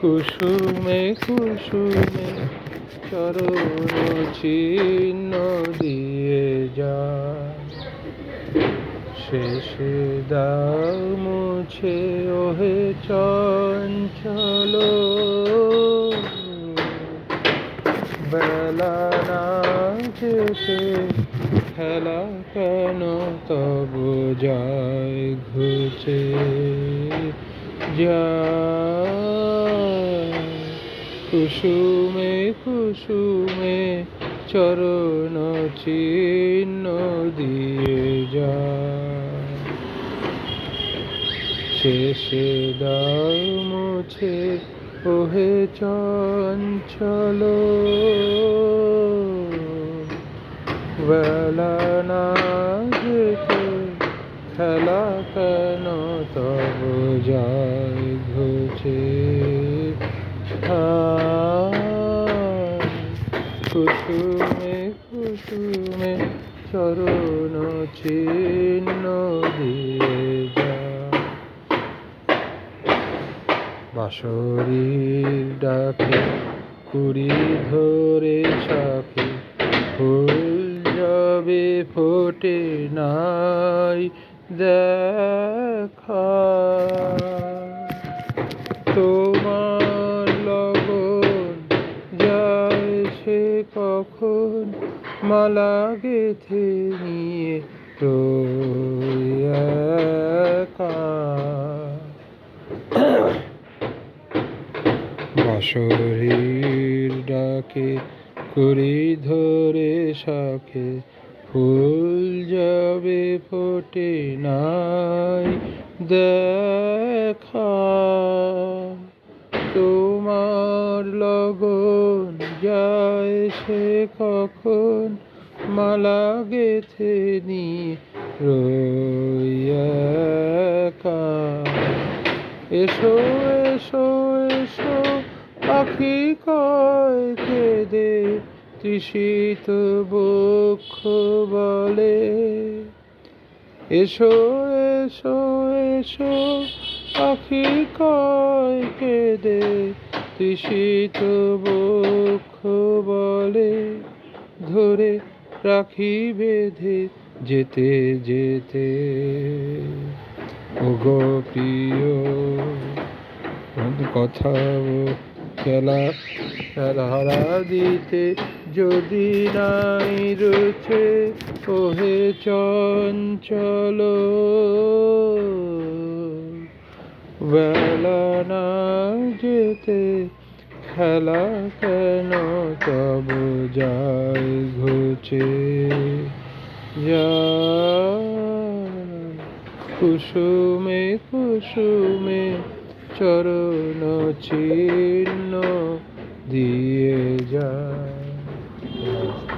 কুসুমে কুসুমে চরণ চিহ্ন দিয়ে যা শেষে দাও মুছে, ওহে চঞ্চল। বেলা না যেতে খেলা কেন তব যায় ঘুচে যায়। কুসুমে কুসুমে চরণ চিহ্ন দিয়ে যায়। শেষে দাও মুছে ওহে চঞ্চল। বেলা না খেলা কেন তব যায় ঘুচে? হায়, কুসুমে কুসুমে চরণ চিহ্ন দিয়ে যায় বাঁশরীর ডাকে কুড়ি ধরে শাকে ফুল যাবে ফোটে নাই দেখা। কখন মালা গেথে নিয়ে বাঁশরীর ডাকে কুড়ি ধরে শাখে, ফুল যাবে ফোটে নাই দেখা। তোমার লগন যায় সে কখন মালা গেথে একা। এসো এসো এসো, পাখি কয় কেঁদে, তৃষিত বক্ষ বলে। এসো এসো এসো, পাখি কয় কেঁদে তৃষিত বক্ষ বলে ধরে রাখি বেঁধে যেতে যেতে। ওগো প্রিয় কথা খেলা খেলারা দিতে যদি নাই রুচে, ওহে চঞ্চল। বেলা যেতে খেলা কেন? তব যায় ঘুচে। কুসুমে কুসুমে চরণ চিহ্ন দিয়ে যায়।